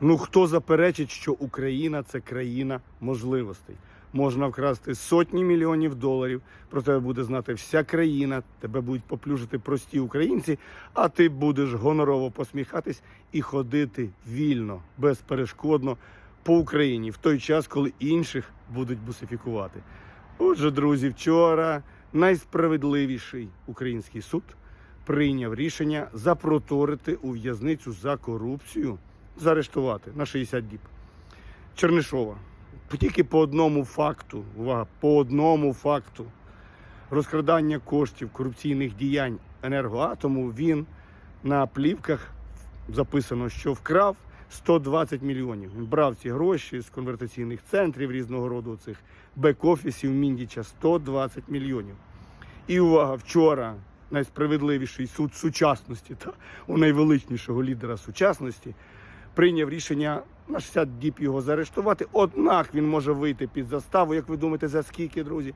Ну хто заперечить, що Україна це країна можливостей? Можна вкрасти сотні мільйонів доларів. Про тебе буде знати вся країна. Тебе будуть поплюжити прості українці, а ти будеш гонорово посміхатись і ходити вільно, безперешкодно по Україні в той час, коли інших будуть бусифікувати. Отже, друзі, вчора найсправедливіший український суд прийняв рішення запроторити у в'язницю за корупцію, заарештувати на 60 діб. Чернишова. Тільки по одному факту, увага, по одному факту розкрадання коштів корупційних діянь енергоатому він на плівках записано, що вкрав 120 мільйонів. Він брав ці гроші з конвертаційних центрів різного роду цих бек-офісів Міндіча 120 мільйонів. І увага, вчора найсправедливіший суд сучасності та у найвеличнішого лідера сучасності прийняв рішення на 60 діб його заарештувати. Однак він може вийти під заставу. Як ви думаєте, за скільки, друзі?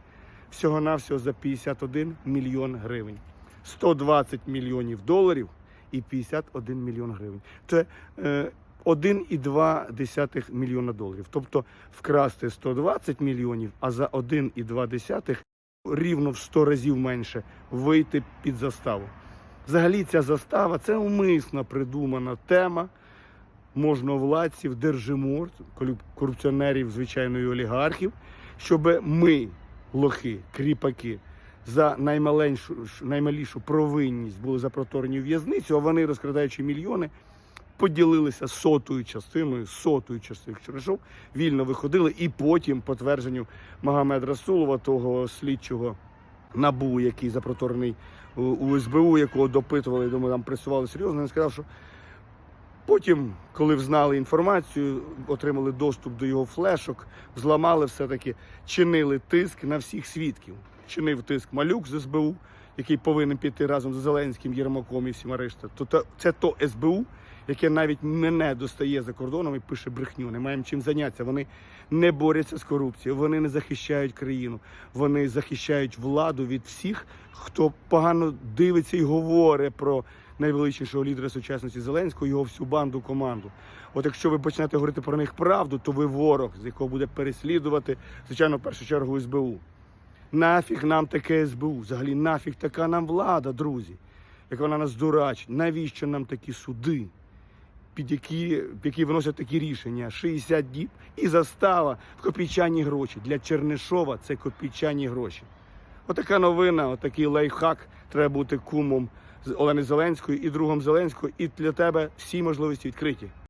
Всього-навсього за 51 мільйон гривень. 120 мільйонів доларів і 51 мільйон гривень. Це е, 1,2 мільйона доларів. Тобто вкрасти 120 мільйонів, а за 1,2 рівно в 100 разів менше вийти під заставу. Взагалі, ця застава це умисно придумана тема можновладців, держимор, корупціонерів, звичайно, і олігархів, щоб ми, лохи, кріпаки, за наймаленшу, наймалішу провинність були запроторені в в'язницю, а вони, розкрадаючи мільйони, поділилися сотою частиною, сотою частиною Чернишов, вільно виходили, і потім, по твердженню Магомед Расулова, того слідчого набу, який запроторений у- у СБУ, якого допитували, думаю, там пресували серйозно, він сказав, що Потім, коли взнали інформацію, отримали доступ до його флешок, зламали все-таки, чинили тиск на всіх свідків. Чинив тиск малюк з СБУ, який повинен піти разом з Зеленським, Єрмаком і всіма решта. То, це то СБУ, яке навіть мене достає за кордоном і пише брехню. Не маємо чим зайнятися. Вони не борються з корупцією, вони не захищають країну, вони захищають владу від всіх, хто погано дивиться і говорить про найвеличнішого лідера сучасності Зеленського, його всю банду команду. От якщо ви почнете говорити про них правду, то ви ворог, з якого буде переслідувати, звичайно, в першу чергу СБУ. Нафіг нам таке СБУ? Взагалі нафіг така нам влада, друзі. Як вона нас дурачить, навіщо нам такі суди, під які, які виносять такі рішення? 60 діб і застава в копійчані гроші. Для Чернишова це копійчані гроші. Отака новина, отакий лайфхак. Треба бути кумом Олени Зеленської і другом Зеленського. І для тебе всі можливості відкриті.